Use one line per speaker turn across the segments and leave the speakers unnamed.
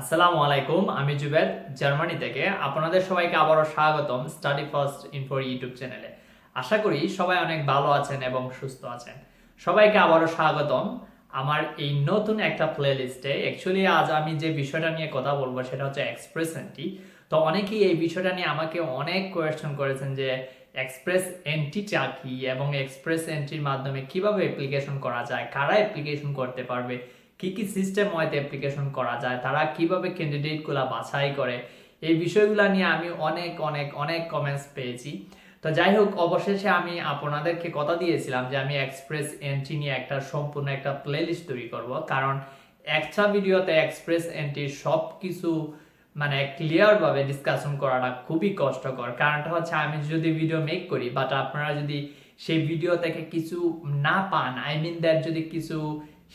আসসালামু আলাইকুম, আমি জুবেদ জার্মানি থেকে। আপনাদের সবাইকে আবারও স্বাগতম স্টাডি ফার্স্ট ইনফো ইউটিউব চ্যানেলে। আশা করি সবাই অনেক ভালো আছেন এবং সুস্থ আছেন। সবাইকে আবারও স্বাগতম। আমার এই নতুন একটা প্লে লিস্টে অ্যাকচুয়ালি আজ আমি যে বিষয়টা নিয়ে কথা বলব সেটা হচ্ছে এক্সপ্রেস এন্ট্রি তো অনেকেই এই বিষয়টা নিয়ে আমাকে অনেক কোয়েশ্চেন করেছেন যে এক্সপ্রেস এন্ট্রিটা কি এবং এক্সপ্রেস এন্ট্রির মাধ্যমে কীভাবে অ্যাপ্লিকেশন করা যায়, কারা অ্যাপ্লিকেশন করতে পারবে কি কি সিস্টেম হয়তো অ্যাপ্লিকেশন করা যায়, তারা কীভাবে ক্যান্ডিডেটগুলো বাছাই করে, এই বিষয়গুলো নিয়ে আমি অনেক অনেক অনেক কমেন্টস পেয়েছি। তো যাই হোক, অবশেষে আমি আপনাদেরকে কথা দিয়েছিলাম যে আমি এক্সপ্রেস এন্ট্রি নিয়ে একটা সম্পূর্ণ একটা প্লেলিস্ট তৈরি করব। কারণ একটা ভিডিওতে এক্সপ্রেস এন্ট্রির সব কিছু মানে ক্লিয়ারভাবে ডিসকাশন করাটা খুবই কষ্টকর। কারণটা হচ্ছে আমি যদি ভিডিও মেক করি বাট আপনারা যদি সেই ভিডিও থেকে কিছু না পান আই মিন দ্যাট যদি কিছু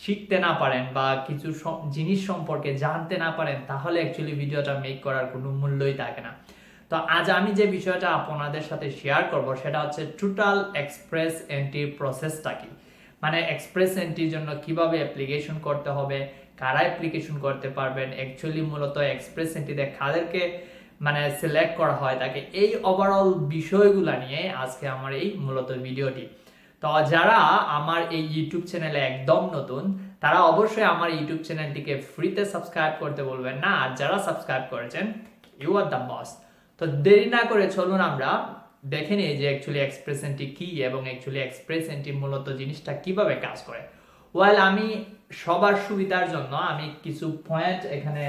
শিখতে না পারেন বা কিছু জিনিস সম্পর্কে জানতে না পারেন, তাহলে অ্যাকচুয়ালি ভিডিওটা মেক করার কোনো মূল্যই থাকে না। তো আজ আমি যে বিষয়টা আপনাদের সাথে শেয়ার করব, সেটা হচ্ছে টোটাল এক্সপ্রেস এন্ট্রির প্রসেসটা কি? মানে এক্সপ্রেস এন্ট্রির জন্য কীভাবে অ্যাপ্লিকেশন করতে হবে, কারা অ্যাপ্লিকেশন করতে পারবেন অ্যাকচুয়ালি মূলত এক্সপ্রেস এন্ট্রিতে কাদেরকে মানে সিলেক্ট করা হয়, তাকে এই ওভারঅল বিষয়গুলো নিয়ে আজকে আমার এই মূলত ভিডিওটি তো যারা আমার এই ইউটিউব চ্যানেলে একদম নতুন, তারা অবশ্যই আমার ইউটিউব চ্যানেলটিকে ফ্রিতে সাবস্ক্রাইব করতে বলবেন না। আর যারা সাবস্ক্রাইব করেছেন ইউ আর দ্য বস তো দেরি না করে চলুন আমরা দেখে নিই যে অ্যাকচুয়ালি এক্সপ্রেস এন্ট্রি কি এবং অ্যাকচুয়ালি এক্সপ্রেস এন্ট্রি মূলত জিনিসটা কীভাবে কাজ করে। ওয়েল আমি সবার সুবিধার জন্য আমি কিছু পয়েন্ট এখানে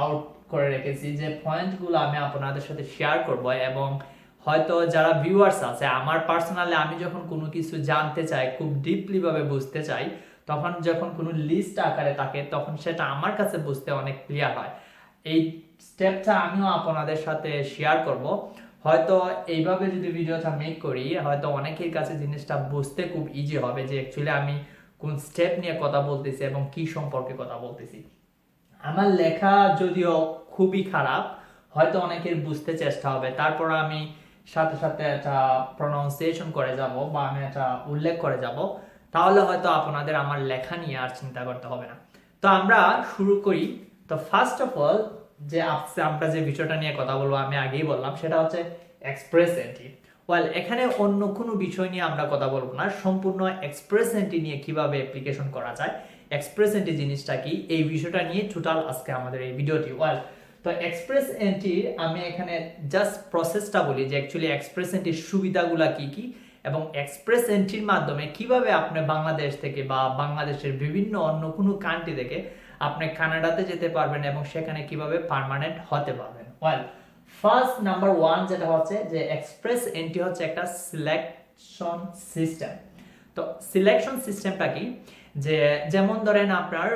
আউট করে রেখেছি। যে পয়েন্টগুলো আমি আপনাদের সাথে শেয়ার করব এবং হয়তো যারা ভিউয়ার্স আছে, আমার পার্সোনালি আমি যখন কোনো কিছু জানতে চাই, খুব ডিপলি ভাবে বুঝতে চাই, তখন যখন কোনো লিস্ট আকারে থাকে, তখন সেটা আমার কাছে বুঝতে অনেক ক্লিয়ার হয়। এই স্টেপটা আমিও আপনাদের সাথে শেয়ার করব। হয়তো এইভাবে যদি ভিডিওটা মেক করি, হয়তো অনেকের কাছে জিনিসটা বুঝতে খুব ইজি হবে যে অ্যাকচুয়ালি আমি কোন স্টেপ নিয়ে কথা বলতেছি এবং কি সম্পর্কে কথা বলতেছি। আমার লেখা যদিও খুবই খারাপ, হয়তো অনেকের বুঝতে চেষ্টা হবে। তারপর আমি সাথে সাথে একটা প্রনাউন্সিয়েশন করে যাব বা আমি একটা উল্লেখ করে যাব। তাহলে হয়তো আপনাদের আমার লেখা নিয়ে আর চিন্তা করতে হবে না। তো আমরা শুরু করি। তো ফার্স্ট অফ অল যে আজকে আমরা যে বিষয়টা নিয়ে কথা বলব, আমি আগেই বললাম, সেটা হচ্ছে এক্সপ্রেস এন্ট্রি ওয়েল এখানে অন্য কোনো বিষয় নিয়ে আমরা কথা বলব না। সম্পূর্ণ এক্সপ্রেস এন্ট্রি নিয়ে কীভাবে অ্যাপ্লিকেশন করা যায় এক্সপ্রেস এন্ট্রি জিনিসটা কি, এই বিষয়টা নিয়ে টোটাল আজকে আমাদের এই ভিডিওটি ওয়েল তো এক্সপ্রেস এন্ট্রি আমি এখানে জাস্ট প্রসেসটা বলি যে অ্যাকচুয়ালি এক্সপ্রেস এন্ট্রির সুবিধাগুলো কি কি এবং এক্সপ্রেস এন্ট্রির মাধ্যমে কীভাবে আপনি বাংলাদেশ থেকে বা বাংলাদেশের বিভিন্ন অন্য কোনো কান্ট্রি থেকে আপনি কানাডাতে যেতে পারবেন এবং সেখানে কীভাবে পার্মানেন্ট হতে পারবেন। ওয়েল ফার্স্ট নাম্বার ওয়ান যেটা হচ্ছে যে এক্সপ্রেস এন্ট্রি হচ্ছে একটা সিলেকশন সিস্টেম তো সিলেকশন সিস্টেমটা কি? যে যেমন ধরেন আপনার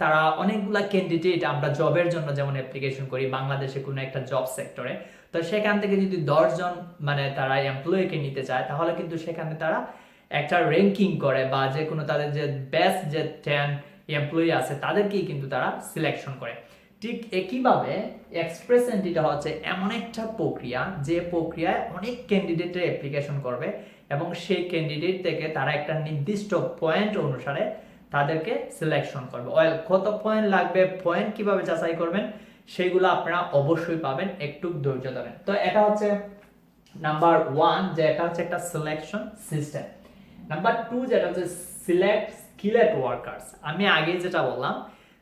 তারা অনেকগুলা ক্যান্ডিডেট আমরা জবের জন্য যেমন অ্যাপ্লিকেশন করি, বাংলাদেশে কোনো একটা জব সেক্টরে তো সেখান থেকে যদি দশজন মানে তারা এমপ্লয়িকে নিতে চায়, তাহলে কিন্তু সেখানে তারা একটা র্যাঙ্কিং করে বা যে কোনো তাদের যে বেস্ট যে টেন এমপ্লয়ি আছে, তাদেরকেই কিন্তু তারা সিলেকশন করে। ঠিক একইভাবে এক্সপ্রেস এন্ট্রিটা হচ্ছে এমন একটা প্রক্রিয়া, যে প্রক্রিয়ায় অনেক ক্যান্ডিডেটের অ্যাপ্লিকেশন করবে এবং সেই ক্যান্ডিডেট থেকে তারা একটা নির্দিষ্ট পয়েন্ট অনুসারে তাদেরকে সিলেকশন করবে। ওয়েল কত পয়েন্ট লাগবে পয়েন্ট কীভাবে যাচাই করবেন সেগুলো আপনারা অবশ্যই পাবেন, একটু ধৈর্য ধরেন। তো এটা হচ্ছে নাম্বার ওয়ান যে এটা হচ্ছে একটা সিলেকশন সিস্টেম নাম্বার টু যেটা হচ্ছে সিলেক্ট স্কিলেড ওয়ার্কার্স আমি আগে যেটা বললাম,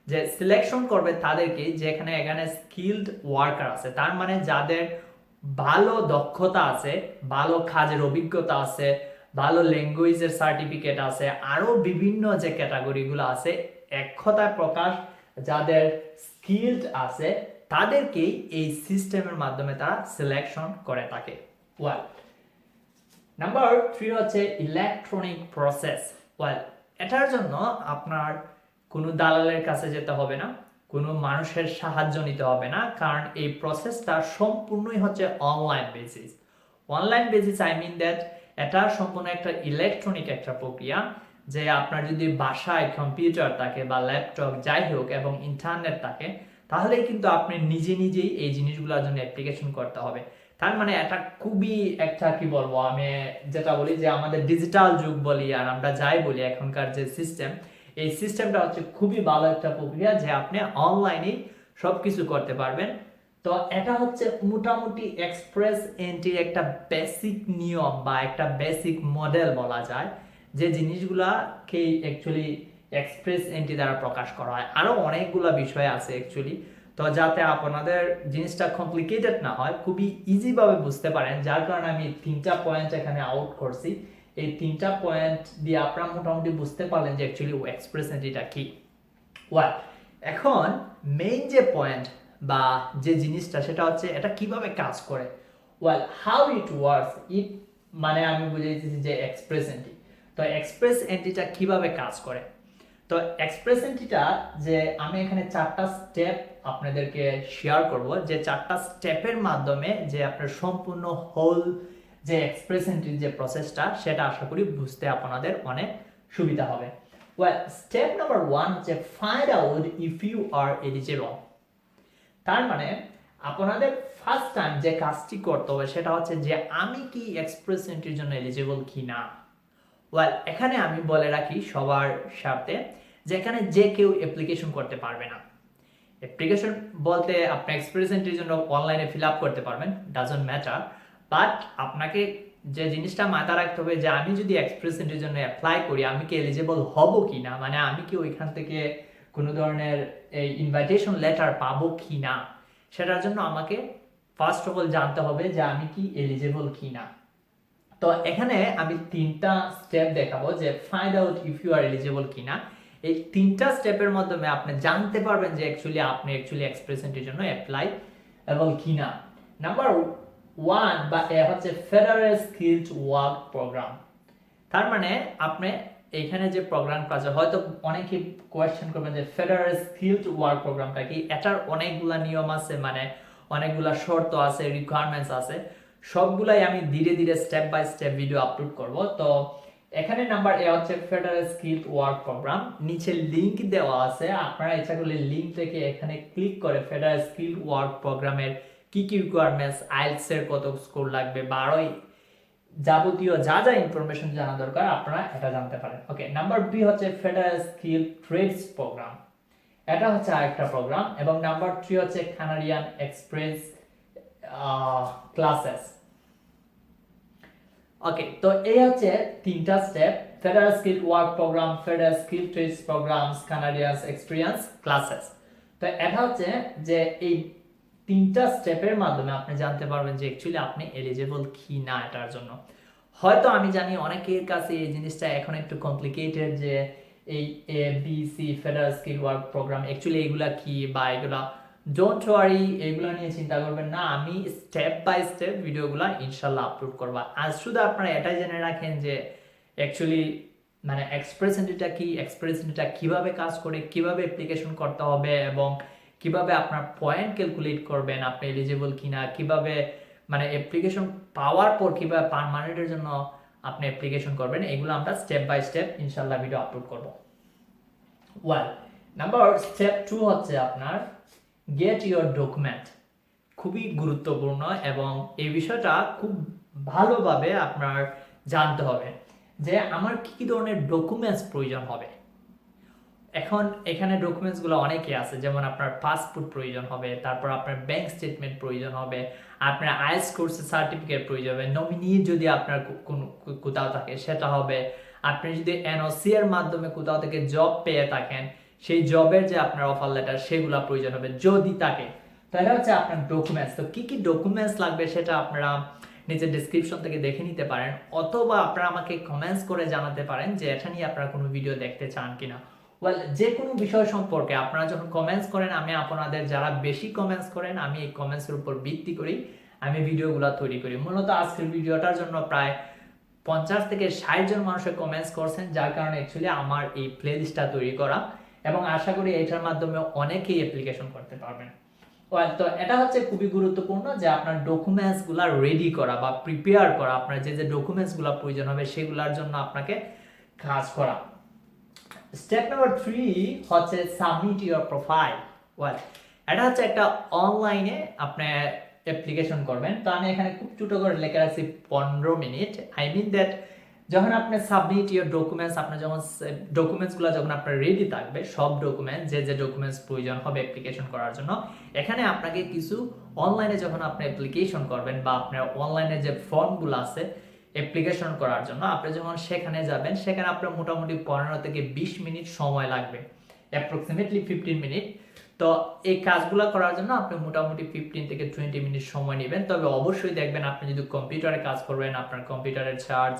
যে সিলেকশন করবে তাদেরকে যেখানে এখানে স্কিলড ওয়ার্কার আছে। তার মানে যাদের ভালো দক্ষতা আছে, ভালো কাজের অভিজ্ঞতা আছে ভালো ল্যাঙ্গুয়েজের সার্টিফিকেট আছে, আরও বিভিন্ন যে ক্যাটাগরিগুলো আছে এক কথায় প্রকাশ, যাদের স্কিলড আছে, তাদেরকেই এই সিস্টেমের মাধ্যমে তারা সিলেকশন করে থাকে। ওয়াল নাম্বার থ্রি হচ্ছে ইলেকট্রনিক প্রসেস ওয়েল এটার জন্য আপনার কোনো দালালের কাছে যেতে হবে না, কোনো মানুষের সাহায্য নিতে হবে না, কারণ এই প্রসেসটা সম্পূর্ণই হচ্ছে online basis online basis I mean that এটা সম্পূর্ণ একটা ইলেকট্রনিক একটা প্রক্রিয়া যে আপনার যদি বাসায় কম্পিউটার থাকে বা ল্যাপটপ যাই হোক এবং ইন্টারনেট থাকে, তাহলেই কিন্তু আপনি নিজে নিজেই এই জিনিসগুলোর জন্য অ্যাপ্লিকেশন করতে হবে। তার মানে এটা খুবই একটা কি বলব, আমি যেটা বলি যে আমাদের ডিজিটাল যুগ বলি আর আমরা যাই বলি এখনকার যে সিস্টেম এই সিস্টেমটা হচ্ছে খুবই ভালো একটা প্রক্রিয়া যে আপনি অনলাইনে সব কিছু করতে পারবেন। তো এটা হচ্ছে মোটামুটি এক্সপ্রেস এন্ট্রির একটা বেসিক নিয়ম বা একটা বেসিক মডেল বলা যায়। যে জিনিসগুলাকে অ্যাকচুয়ালি এক্সপ্রেস এন্ট্রি দ্বারা প্রকাশ করা হয়। আরও অনেকগুলো বিষয় আছে অ্যাকচুয়ালি তো যাতে আপনাদের জিনিসটা কমপ্লিকেটেড না হয়, খুবই ইজিভাবে বুঝতে পারেন। যার কারণে আমি তিনটা পয়েন্ট এখানে আউট করছি। এই তিনটা পয়েন্ট দিয়ে আপনারা মোটামুটি বুঝতে পারলেন যে অ্যাকচুয়ালি এক্সপ্রেস এন্ট্রিটা কি। ওয়াল এখন মেইন যে পয়েন্ট বা যে জিনিসটা, সেটা হচ্ছে এটা কীভাবে কাজ করে? Well how it works it মানে আমি বুঝাইতেছি যে এক্সপ্রেস এন্ট্রি তো এক্সপ্রেস এন্ট্রিটা কীভাবে কাজ করে? তো এক্সপ্রেস এন্ট্রিটা যে আমি এখানে চারটা স্টেপ আপনাদেরকে শেয়ার করব, যে চারটা স্টেপের মাধ্যমে যে আপনার সম্পূর্ণ হোল যে এক্সপ্রেস এন্ট্রির যে প্রসেসটা সেটা আশা করি বুঝতে আপনাদের অনেক সুবিধা হবে। ওয়েল স্টেপ নাম্বার ওয়ান হচ্ছে find out if you are eligible তার মানে আপনাদের ফার্স্ট টাইম যে কাজটি করতে হবে সেটা হচ্ছে যে আমি কি এক্সপ্রেস এন্ট্রির জন্য এলিজেবল কি না ওয়েল এখানে আমি বলে রাখি সবার সাথে যে এখানে যে কেউ অ্যাপ্লিকেশন করতে পারবে না। অ্যাপ্লিকেশন বলতে আপনি এক্সপ্রেস এন্ট্রির জন্য অনলাইনে ফিল আপ করতে পারবেন ডাজন্ট ম্যাটার বাট আপনাকে যে জিনিসটা মাথায় রাখতে হবে যে আমি যদি এক্সপ্রেস এন্ট্রির জন্য অ্যাপ্লাই করি, আমি কি এলিজেবল হব কি না মানে আমি কি ওইখান থেকে কোনো ধরনের এই ইনভাইটেশন লেটার পাবো কি না সেটার জন্য আমাকে ফার্স্ট অফ অল জানতে হবে যে আমি কি এলিজেবল কি না তো এখানে আমি তিনটা স্টেপ দেখাবো যে find out if you are eligible কিনা। এই তিনটা স্টেপের মাধ্যমে আপনি জানতে পারবেন যে অ্যাকচুয়ালি আপনি অ্যাকচুয়ালি এক্সপ্রেসেন্টের জন্য অ্যাপ্লাই এবং কিনা। নাম্বার ওয়ান বা হচ্ছে ফেডারেল স্কিলড ওয়ার্ক প্রোগ্রাম তার মানে আপনি এখানে যে প্রোগ্রাম কাজ হয়তো অনেকে কোয়েশ্চেন করবেন যে ফেডারেল স্কিলড ওয়ার্ক প্রোগ্রামটা কি? এটার অনেকগুলা নিয়ম আছে মানে অনেকগুলা শর্ত আছে রিকোয়ারমেন্টস আছে। সবগুলাই আমি ধীরে ধীরে step by step video upload করব। তো এখানে নাম্বার এ হচ্ছে ফেডারেল স্কিল ওয়ার্ক প্রোগ্রাম নিচে লিংক দেওয়া আছে। আপনারা ইচ্ছা করলে লিংক থেকে এখানে ক্লিক করে ফেডারেল স্কিল ওয়ার্ক প্রোগ্রামের কি কি রিকোয়ারমেন্টস আইলস এর কত স্কোর লাগবে, বারোই যাবতীয় যা যা ইনফরমেশন জানা দরকার, আপনারা এটা জানতে পারেন। ওকে নাম্বার বি হচ্ছে ফেডারেল স্কিল ট্রেডস প্রোগ্রাম এটা হচ্ছে আরেকটা প্রোগ্রাম এবং নাম্বার থ্রি হচ্ছে কানাডিয়ান এক্সপ্রেস ক্লাসেস ওকে তো এই হচ্ছে তিনটা step federal skill work program federal skill trades programs Canadians experience classes তো এটা হচ্ছে যে এই তিনটা স্টেপের মাধ্যমে আপনি জানতে পারবেন যে অ্যাকচুয়ালি আপনি এলিজেবল কি না এটার জন্য। হয়তো আমি জানি অনেকের কাছে এই জিনিসটা এখন একটু কমপ্লিকেটেড যে এই A B C federal skill work program actually এগুলা কি বা এগুলা। ডোন্ট ওয়ারি এগুলো নিয়ে চিন্তা করবেন না, আমি স্টেপ বাই স্টেপ ভিডিওগুলো ইনশাল্লাহ আপলোড করব। আজ শুধু আপনারা এটাই জেনে রাখেন যে অ্যাকচুয়ালি মানে এক্সপ্রেসেন্টিটা কি এক্সপ্রেসেন্টিটা কীভাবে কাজ করে, কীভাবে অ্যাপ্লিকেশন করতে হবে এবং কীভাবে আপনার পয়েন্ট ক্যালকুলেট করবেন? আপনি এলিজিবল কিনা? কীভাবে মানে অ্যাপ্লিকেশন পাওয়ার পর কীভাবে পারমানেন্টের জন্য আপনি অ্যাপ্লিকেশন করবেন? এগুলো আমরা স্টেপ বাই স্টেপ ইনশাল্লাহ ভিডিও আপলোড করব। ওয়েল নাম্বার স্টেপ টু হচ্ছে আপনার গেট ইউর ডকুমেন্ট খুবই গুরুত্বপূর্ণ এবং এই বিষয়টা খুব ভালোভাবে আপনার জানতে হবে যে আমার কি কি ধরনের ডকুমেন্টস প্রয়োজন হবে। এখন এখানে ডকুমেন্টসগুলো অনেকই আছে, যেমন আপনার পাসপোর্ট প্রয়োজন হবে, তারপর আপনার ব্যাংক স্টেটমেন্ট প্রয়োজন হবে, আপনার আইএস কোর্সের সার্টিফিকেট প্রয়োজন হবে নমিনি যদি আপনার কোথাও থাকে সেটা হবে, আপনি যদি এনওসি এর মাধ্যমে কোথাও থেকে জব পেয়ে থাকেন, সেই জবের যে আপনার অফার লেটার সেগুলো প্রয়োজন হবে যদি থাকে তাহলে হচ্ছে আপনার ডকুমেন্টস তো কি কি ডকুমেন্টস লাগবে সেটা আপনারা নিচে ডিসক্রিপশন থেকে দেখে নিতে পারেন, অথবা আপনারা আমাকে কমেন্টস করে জানাতে পারেন যে এটা নিয়ে আপনারা কোনো ভিডিও দেখতে চান কিনা। ওয়েল যে কোনো বিষয় সম্পর্কে আপনারা যখন কমেন্টস করেন, আমি আপনাদের যারা বেশি কমেন্টস করেন, আমি এই কমেন্টসের উপর ভিত্তি করি, আমি ভিডিওগুলো তৈরি করি। মূলত আজকের ভিডিওটার জন্য প্রায় পঞ্চাশ থেকে ষাট জন মানুষের কমেন্টস করছেন, যার কারণে অ্যাকচুয়ালি আমার এই প্লে লিস্টটা তৈরি করা এবং আশা করি এটার মাধ্যমে অনেকেই অ্যাপ্লিকেশন করতে পারবেন। ওয়েল তো এটা হচ্ছে খুবই গুরুত্বপূর্ণ যে আপনার ডকুমেন্টসগুলো রেডি করা বা প্রিপেয়ার করা, আপনার যে যে ডকুমেন্টসগুলো প্রয়োজন হবে, সেগুলোর জন্য আপনাকে কাজ করা। স্টেপ নাম্বার থ্রি হচ্ছে সাবমিট ইউর প্রোফাইল ওয়েল এটা হচ্ছে একটা অনলাইনে আপনি অ্যাপ্লিকেশন করবেন। তো আমি এখানে খুব ছোটো করে লেখা রাখছি পনেরো মিনিট। আই মিন দ্যাট যখন আপনি সাবমিট ইউর ডকুমেন্টস আপনার যখন ডকুমেন্টসগুলো যখন আপনার রেডি থাকবে, সব ডকুমেন্ট যে যে ডকুমেন্টস প্রয়োজন হবে অ্যাপ্লিকেশন করার জন্য, এখানে আপনাকে কিছু অনলাইনে যখন আপনি অ্যাপ্লিকেশন করবেন বা আপনার অনলাইনে যে ফর্মগুলো আছে অ্যাপ্লিকেশন করার জন্য। আপনি যখন সেখানে যাবেন, সেখানে আপনার মোটামুটি পনেরো থেকে বিশ মিনিট সময় লাগবে। অ্যাপ্রক্সিমেটলি ফিফটিন মিনিট তো এই কাজগুলো করার জন্য আপনি মোটামুটি ফিফটিন থেকে টোয়েন্টি মিনিট সময় নেবেন। তবে অবশ্যই দেখবেন আপনি যদি কম্পিউটারে কাজ করবেন, আপনার কম্পিউটারের চার্জ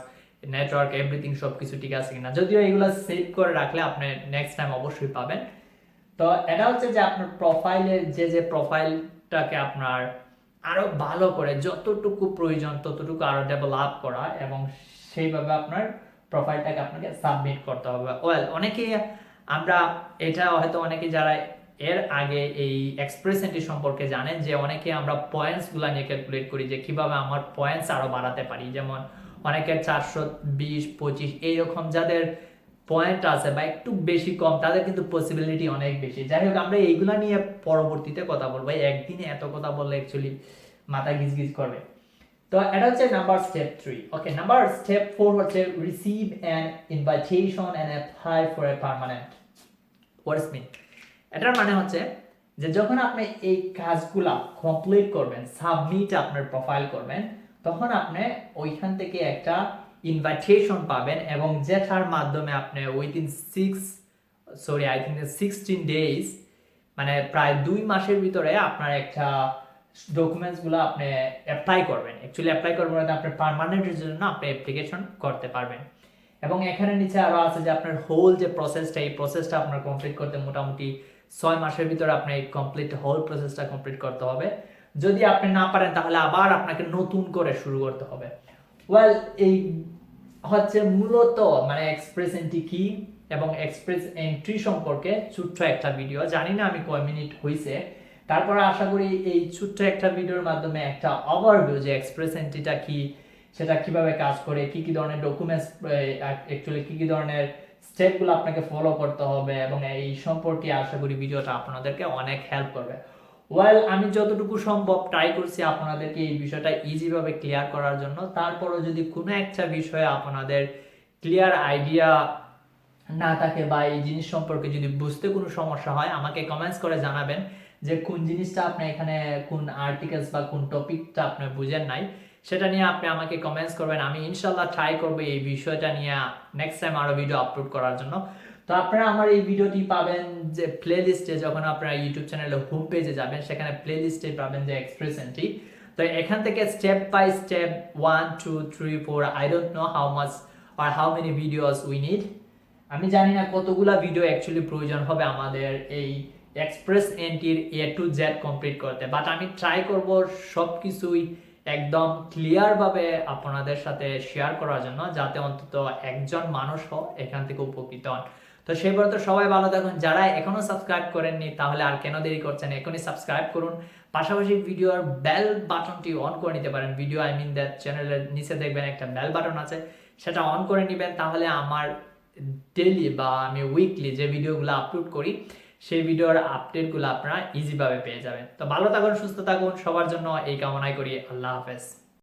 নেটওয়ার্ক এভরিথিং সব কিছু ঠিক আছে কিনা। যদিও এগুলো সেভ করে রাখলে আপনি নেক্সট টাইম অবশ্যই পাবেন। তো এটা হচ্ছে যে আপনার প্রোফাইলের যে যে প্রোফাইলটাকে আপনার আরও ভালো করে যতটুকু প্রয়োজন ততটুকু আরও ডেভেলপ করা এবং সেইভাবে আপনার প্রোফাইলটাকে আপনাকে সাবমিট করতে হবে। ওয়েল অনেকেই আমরা এটা হয়তো অনেকে যারা এর আগে এই এক্সপ্রেসেন্টি সম্পর্কে জানেন যে অনেকে আমরা পয়েন্টসগুলো নিয়ে ক্যালকুলেট করি যে কীভাবে আমার পয়েন্টস আরও বাড়াতে পারি। যেমন অনেকের চারশো বিশ, পঁচিশ, এইরকম যাদের পয়েন্ট আছে বা একটু বেশি কম, তাদের কিন্তু পসিবিলিটি অনেক বেশি। যাই হোক, আমরা এইগুলা নিয়ে পরবর্তীতে কথা বলব। একদিনে এত কথা বললে অ্যাকচুয়ালি মাথা গিজগিজ করবে। তো এটা হচ্ছে number step three okay number step four হচ্ছে receive an invitation and apply for a permanent words mean এটার মানে হচ্ছে যে যখন আপনি এই কাজগুলা কমপ্লিট করবেন সাবমিট আপনার প্রোফাইল করবেন, তখন আপনি ওইখান থেকে একটা ইনভাইটেশন পাবেন এবং যেটার মাধ্যমে আপনি within six sorry I think sixteen days মানে প্রায় দুই মাসের ভিতরে আপনার একটা ডকুমেন্টসগুলো আপনি অ্যাপ্লাই করবেন। অ্যাকচুয়ালি অ্যাপ্লাই করবেন বলতে আপনি পারমানেন্টের জন্য আপনি অ্যাপ্লিকেশন করতে পারবেন। এবং এখানে নিচে আরও আছে যে আপনার হোল যে প্রসেসটা এই প্রসেসটা আপনার কমপ্লিট করতে মোটামুটি ছয় মাসের ভিতরে আপনার এই কমপ্লিট হোল প্রসেসটা কমপ্লিট করতে হবে। যদি আপনি না পারেন তাহলে আবার আপনাকে নতুন করে শুরু করতে হবে। ওয়েল এই হচ্ছে মূলত মানে এক্সপ্রেস এন্ট্রি কি এবং এক্সপ্রেস এন্ট্রি সম্পর্কে ছোট্ট একটা ভিডিও জানি না আমি কয় মিনিট হয়েছে তারপরে আশা করি এই ছোট্ট একটা ভিডিওর মাধ্যমে একটা ওভারভিউ যে এক্সপ্রেস এন্ট্রিটা কি, সেটা কীভাবে কাজ করে, কি কি ধরনের ডকুমেন্টস অ্যাকচুয়ালি কি কি ধরনের স্টেপগুলো আপনাকে ফলো করতে হবে এবং এই সম্পর্কে আশা করি ভিডিওটা আপনাদেরকে অনেক হেল্প করবে। ওয়েল আমি যতটুকু সম্ভব ট্রাই করছি আপনাদেরকে এই বিষয়টা ইজিভাবে ক্লিয়ার করার জন্য, তারপরও যদি কোনো একটা বিষয়ে আপনাদের ক্লিয়ার আইডিয়া না থাকে বা এই জিনিস সম্পর্কে যদি বুঝতে কোনো সমস্যা হয়, আমাকে কমেন্টস করে জানাবেন যে কোন জিনিসটা আপনি এখানে, কোন আর্টিকেলস বা কোন টপিকটা আপনি বুঝেন নাই, সেটা নিয়ে আপনি আমাকে কমেন্টস করবেন। আমি ইনশাল্লাহ ট্রাই করব এই বিষয়টা নিয়ে নেক্সট টাইম আরও ভিডিও আপলোড করার জন্য। তো আপনারা আমার এই ভিডিওটি পাবেন যে প্লে লিস্টে যখন আপনারা ইউটিউব চ্যানেলের হোম পেজে যাবেন, সেখানে প্লে লিস্টে পাবেন যে এক্সপ্রেস এন্ট্রি তো এখান থেকে step by step one two three four I don't know how much R how many videos we need আমি জানি না কতগুলা ভিডিও অ্যাকচুয়ালি প্রয়োজন হবে আমাদের এই এক্সপ্রেস এন্ট্রির এ টু জেড কমপ্লিট করতে বাট আমি ট্রাই করব সব কিছুই একদম ক্লিয়ারভাবে আপনাদের সাথে শেয়ার করার জন্য, যাতে অন্তত একজন মানুষও এখান থেকে উপকৃত হন। তো সেই তো সবাই ভালো থাকুন। যারা এখনও সাবস্ক্রাইব করেননি, তাহলে আর কেন দেরি করছেন? এখনই সাবস্ক্রাইব করুন। পাশাপাশি ভিডিওর বেল বাটনটি অন করে নিতে পারেন। ভিডিও আই মিন দ্যাট চ্যানেলের নিচে দেখবেন একটা বেল বাটন আছে। সেটা অন করে নেবেন। তাহলে আমার ডেলি বা আমি উইকলি যে ভিডিওগুলো আপলোড করি, সেই ভিডিওর আপডেটগুলো আপনারা ইজিভাবে পেয়ে যাবেন। তো ভালো থাকুন, সুস্থ থাকুন। সবার জন্য এই কামনাই করি। আল্লাহ হাফেজ।